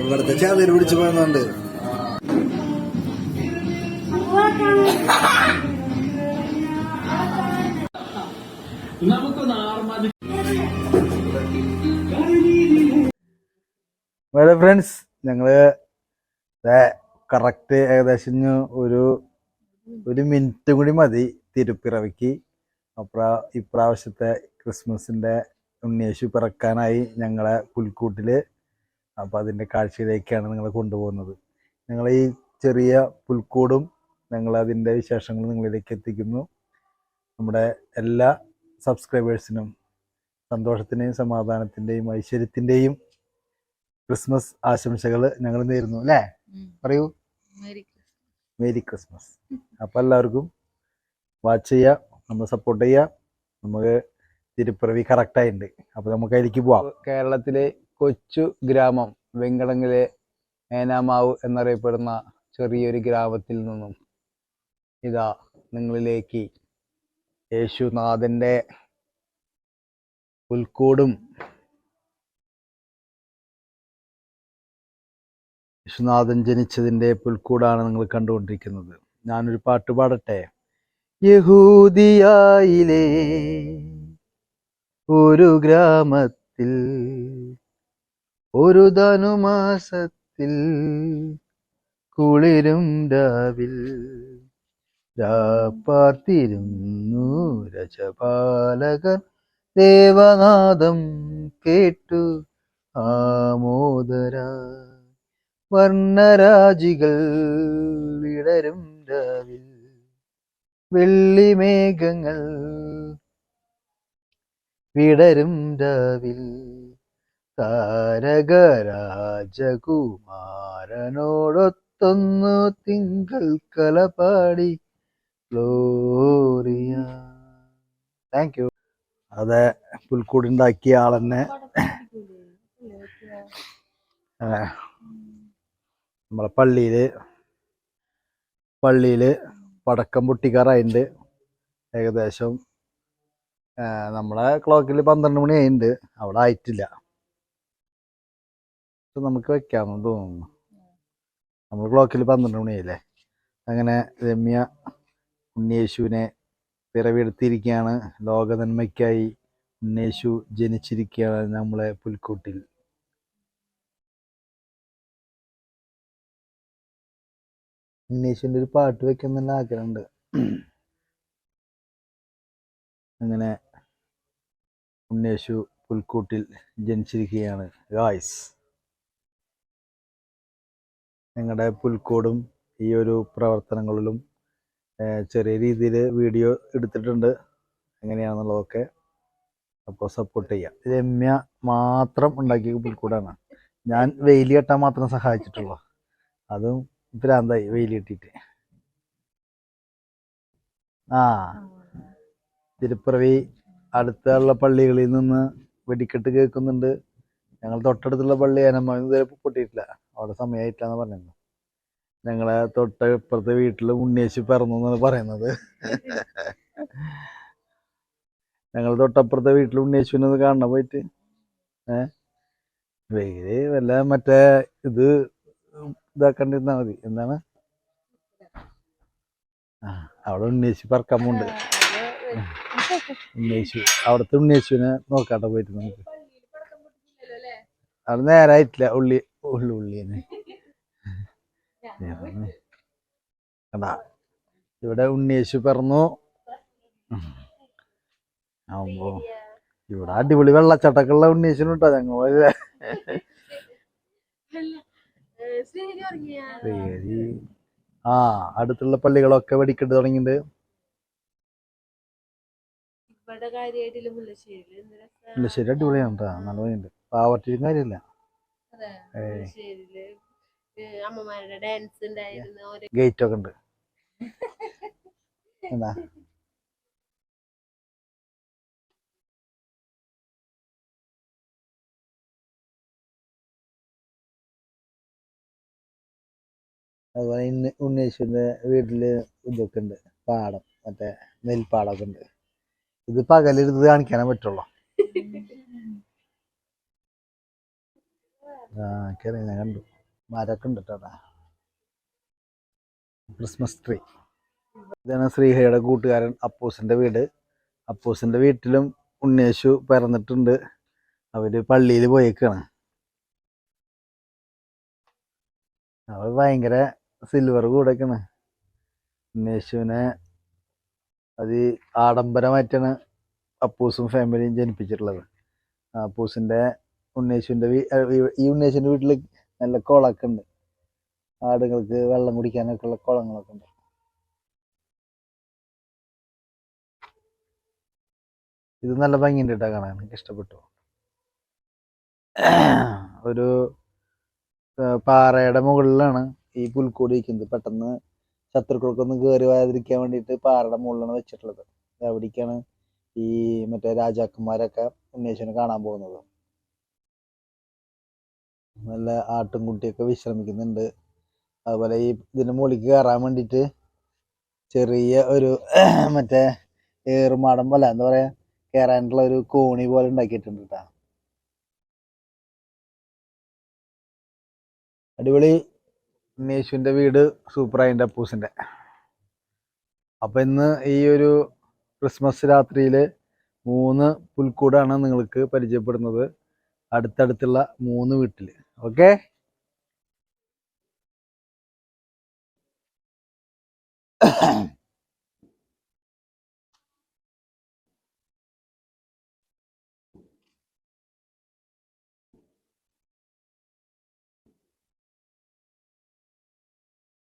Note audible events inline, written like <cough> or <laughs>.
ഇവിടുത്തെ ചാതിൽ പിടിച്ചു പോകുന്നുണ്ട് വേറെ ഫ്രണ്ട്സ് ഞങ്ങൾ കറക്റ്റ് ഏകദേശം ഒരു ഒരു മിനിറ്റ് കൂടി മതി തിരുപ്പിറവിക്ക്. അപ്രാ ഇപ്രാവശ്യത്തെ ക്രിസ്മസിന്റെ ഉണ്ണിയേശു പിറക്കാനായി ഞങ്ങളെ പുൽക്കൂട്ടിൽ അപ്പോൾ അതിന്റെ കാഴ്ചയിലേക്കാണ് നിങ്ങളെ കൊണ്ടുപോകുന്നത്. ഞങ്ങൾ ഈ ചെറിയ പുൽക്കൂടും ഞങ്ങൾ അതിന്റെ വിശേഷങ്ങൾ നിങ്ങളിലേക്ക് എത്തിക്കുന്നു. നമ്മുടെ എല്ലാ സബ്സ്ക്രൈബേഴ്സിനും സന്തോഷത്തിന്റെയും സമാധാനത്തിന്റെയും ഐശ്വര്യത്തിന്റെയും ക്രിസ്മസ് ആശംസകൾ ഞങ്ങൾ നേരുന്നു അല്ലേ? പറയൂ. Merry Christmas. അപ്പോൾ എല്ലാവർക്കും വാച്ച് ചെയ്യുക നമ്മൾ സപ്പോർട്ട് ചെയ്യുക നമുക്ക് തിരുപ്പിറവി കറക്റ്റ് ആയിട്ടുണ്ട്. അപ്പൊ നമുക്ക് അതിലേക്ക് പോവാം. കേരളത്തിലെ കൊച്ചു ഗ്രാമം വെങ്കടങ്ങിലെ ഏനാമാവ് എന്നറിയപ്പെടുന്ന ചെറിയൊരു ഗ്രാമത്തിൽ നിന്നും ഇതാ നിങ്ങളിലേക്ക് യേശുനാഥന്റെ പുൽക്കൂടും യേശുനാഥൻ ജനിച്ചതിന്റെ പുൽക്കൂടാണ് നിങ്ങൾ കണ്ടുകൊണ്ടിരിക്കുന്നത്. ഞാനൊരു പാട്ട് പാടട്ടെ? യഹൂദിയായിലെ ഒരു ഗ്രാമത്തിൽ ഒരു ധനുമാസത്തിൽ കുളിരും രാവിൽ രാപ്പാർത്തിരുന്നു രജപാലകർ. ദേവനാദം കേട്ടു ആമോദര. വർണരാജികൾ വിടരും രാവിൽ. വെള്ളിമേഘങ്ങൾ വിടരും രാവിൽ. താരകരാജകുമാരനോടൊത്തൊന്നു തിങ്കൾ കലപാടി ഗ്ലോറിയ. താങ്ക് യു അതെ പുൽക്കൂടുണ്ടാക്കിയ ആളെന്നെ. നമ്മളെ പള്ളിയിൽ പള്ളിയിൽ പടക്കം പൊട്ടിക്കാറായിട്ടുണ്ട് ഏകദേശം നമ്മളെ ക്ലോക്കിൽ പന്ത്രണ്ട് മണി ആയിണ്ട്. അവിടെ ആയിട്ടില്ല. നമുക്ക് വെക്കാമെന്ന് തോന്നുന്നു. നമ്മൾ ക്ലോക്കിൽ പന്ത്രണ്ട് മണിയായില്ലേ അങ്ങനെ രമ്യ ഉണ്ണിയേശുവിനെ പിറവിയെടുത്തിരിക്കുകയാണ് ലോകനന്മയ്ക്കായി ഉണ്ണിയേശു ജനിച്ചിരിക്കുകയാണ് നമ്മളെ പുൽക്കൂട്ടിൽ. ഉണ്ണിയേശുവിന്റെ ഒരു പാട്ട് വെക്കാൻ നല്ല ആഗ്രഹമുണ്ട്. അങ്ങനെ ഉണ്ണേശു പുൽക്കൂട്ടിൽ ജനിച്ചിരിക്കുകയാണ്. ഗായ്സ് ഞങ്ങളുടെ പുൽക്കൂടും ഈ ഒരു പ്രവർത്തനങ്ങളിലും ചെറിയ രീതിയിൽ വീഡിയോ എടുത്തിട്ടുണ്ട്. എങ്ങനെയാണെന്നുള്ളതൊക്കെ അപ്പോൾ സപ്പോർട്ട് ചെയ്യാം. രമ്യ മാത്രം ഉണ്ടാക്കിയ പുൽക്കൂടാണ്. ഞാൻ വെയിൽ കെട്ടാൻ മാത്രം സഹായിച്ചിട്ടുള്ളൂ. അതും ഭ്രാന്തായി വെയിൽ കെട്ടിയിട്ട്. ആ തിരുപ്പിറവി അടുത്തുള്ള പള്ളികളിൽ നിന്ന് വെടിക്കെട്ട് കേൾക്കുന്നുണ്ട്. ഞങ്ങൾ തൊട്ടടുത്തുള്ള പള്ളി അനമ്മ ഇതുവരെ പൊട്ടിയിട്ടില്ല. അവിടെ സമയമായിട്ടാന്ന് പറഞ്ഞത് ഞങ്ങളെ തൊട്ട് ഇപ്പുറത്തെ വീട്ടിൽ ഉണ്ണിയേശു പിറന്നു എന്നാണ് പറയുന്നത്. ഞങ്ങൾ തൊട്ടപ്പുറത്തെ വീട്ടിൽ ഉണ്ണിയേശുവിനെ ഒന്ന് കാണാൻ പോയിട്ട്. ഏഹ് വെയിൽ വല്ല മറ്റേ ഇത് ഇതാക്കണ്ടിരുന്നാ മതി. എന്താണ്? അവിടെ ഉണ്ണിയേശു പറക്കാൻ പോണ്ട് ഉണ്ണേശു. അവിടുത്തെ ഉണ്ണിയേശുവിനെ നോക്കാട്ടെ പോയിട്ട് നമുക്ക്. അവിടെ നേരായിട്ടില്ല ഉള്ളി ഉള്ളു ഉള്ളി തന്നെ. കണ്ടാ ഇവിടെ ഉണ്ണിയേശു പിറന്നു. ആവുമ്പോ ഇവിടെ അടിപൊളി വെള്ളച്ചാട്ടൊക്കെയുള്ള ഉണ്ണിയേശുനുണ്ടോ ഞങ്ങൾ ആ അടുത്തുള്ള പള്ളികളൊക്കെ വെടിക്കെട്ട് തുടങ്ങിയിട്ടുണ്ട്. ഇവിടെ കാര്യമായിട്ടില്ല മുല്ലശ്ശേരിയിൽ എന്ത് രസാ. മുല്ലശ്ശേരി അടിപൊളിയാണ് കേട്ടോ നല്ല ഭംഗിയുണ്ട് കാര്യമില്ല. അതെ, ഏയ്. മുല്ലശ്ശേരിയിൽ ഏ, അമ്മമാരുടെ ഡാൻസ് ഉണ്ടായിരുന്നു. ഓരോ ഗേറ്റ് ഒക്കെ ഉണ്ട്. <laughs> എന്താ അതുപോലെ ഇന്ന് ഉണ്ണീശ്വരന്റെ വീട്ടിൽ ഇതൊക്കെ ഉണ്ട്. പാടം. മറ്റേ നെൽപ്പാടമൊക്കെ ഉണ്ട്. ഇത് പകലിരുന്ന് കാണിക്കാനേ പറ്റുള്ളൂ. ആ ഞാൻ കണ്ടു. മരൊക്കെ ഉണ്ട് ക്രിസ്മസ് ട്രീ ഇതാണ് ശ്രീഹയുടെ കൂട്ടുകാരൻ അപ്പൂസിന്റെ വീട്. അപ്പൂസിന്റെ വീട്ടിലും ഉണ്ണേശു പിറന്നിട്ടുണ്ട്. അവർ പള്ളിയിൽ പോയേക്കാണ്. അവർ ഭയങ്കര സിൽവർ കൂടെയൊക്കെയാണ്. ഉണ്ണേശുവിനെ അത് ആഡംബരമായിട്ടാണ് അപ്പൂസും ഫാമിലിയും ജനിപ്പിച്ചിട്ടുള്ളത്. അപ്പൂസിന്റെ ഉണ്ണേശുവിന്റെ ഈ- ഉണ്ണേശുവിന്റെ വീട്ടിൽ നല്ല കുളമൊക്കെ ഉണ്ട്. ആടുകൾക്ക് വെള്ളം കുടിക്കാനൊക്കെ ഉള്ള കുളങ്ങളൊക്കെ ഉണ്ട്. ഇത് നല്ല ഭംഗിയുണ്ട് കേട്ടോ കാണാൻ. എനിക്ക് ഇഷ്ടപ്പെട്ടു. ഒരു പാറയുടെ മുകളിലാണ് ഈ പുൽക്കൂടി ഇരിക്കുന്നത്. പെട്ടെന്ന് ശത്രുക്കൾക്കൊന്നും കയറി വരാതിരിക്കാൻ വേണ്ടിയിട്ട് പാറയുടെ മുകളിലാണ് വെച്ചിട്ടുള്ളത്. അവിടേക്കാണ് ഈ മറ്റേ രാജാക്കന്മാരൊക്കെ ഉണ്ണിയേശുവിനെ കാണാൻ പോകുന്നത്. നല്ല ആട്ടും കുട്ടിയൊക്കെ വിശ്രമിക്കുന്നുണ്ട്. അതുപോലെ ഈ ഇതിന് മുകളിലേക്ക് കയറാൻ വേണ്ടിയിട്ട് ചെറിയ ഒരു <clears throat> മറ്റേ ഏറുമാടം പോലെ എന്താ പറയാ കയറാനുള്ള ഒരു കോണി പോലെ ഉണ്ടാക്കിയിട്ടുണ്ട് കേട്ടോ അടിപൊളി ഉണ്ണേശുവിന്റെ വീട് സൂപ്പറായി എന്റെ അപ്പൂസിന്റെ. അപ്പം ഇന്ന് ഈ ഒരു ക്രിസ്മസ് രാത്രിയിൽ മൂന്ന് പുൽക്കൂടാണ് നിങ്ങൾക്ക് പരിചയപ്പെടുന്നത്. അടുത്തടുത്തുള്ള മൂന്ന് വീട്ടിൽ ഓക്കെ